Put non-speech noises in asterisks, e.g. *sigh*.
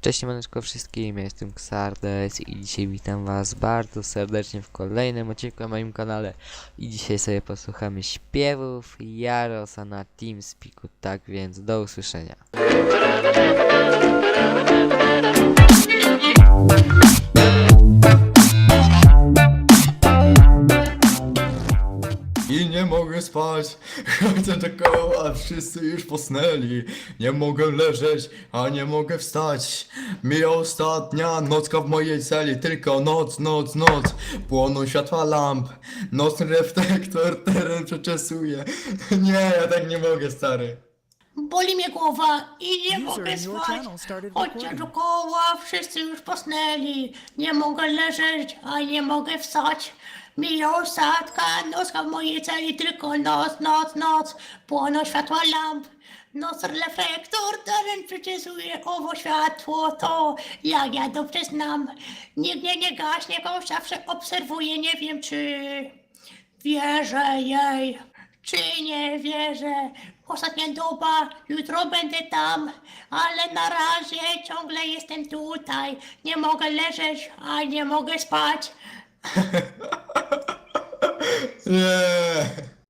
Cześć maneczko wszystkim, ja jestem Xardes i dzisiaj witam was bardzo serdecznie w kolejnym odcinku na moim kanale i dzisiaj sobie posłuchamy śpiewów Jarosa na TeamSpeaku, tak więc do usłyszenia. I nie mogę spać, *laughs* chodzę do koła, wszyscy już posnęli. Nie mogę leżeć, a nie mogę wstać. Mija ostatnia nocka w mojej celi Tylko noc, noc, noc. Płoną światła lamp Nocny reflektor teren przeczesuje. *laughs* Nie, ja tak nie mogę, stary Boli mnie głowa i nie mogę spać. Chodźcie recording. dookoła, wszyscy już posnęli. Nie mogę leżeć, a nie mogę wstać. Mija ostatka, nocka w mojej celi, tylko noc, noc, noc. Płoną światła lamp. Noc reflektor, teren przyczesuje owo światło, to jak ja dobrze znam. Nigdzie nie gaśnie, go zawsze obserwuję, nie wiem czy wierzę jej, czy nie wierzę. Ostatnia doba, jutro będę tam, ale na razie ciągle jestem tutaj. Nie mogę leżeć, a nie mogę spać. *laughs*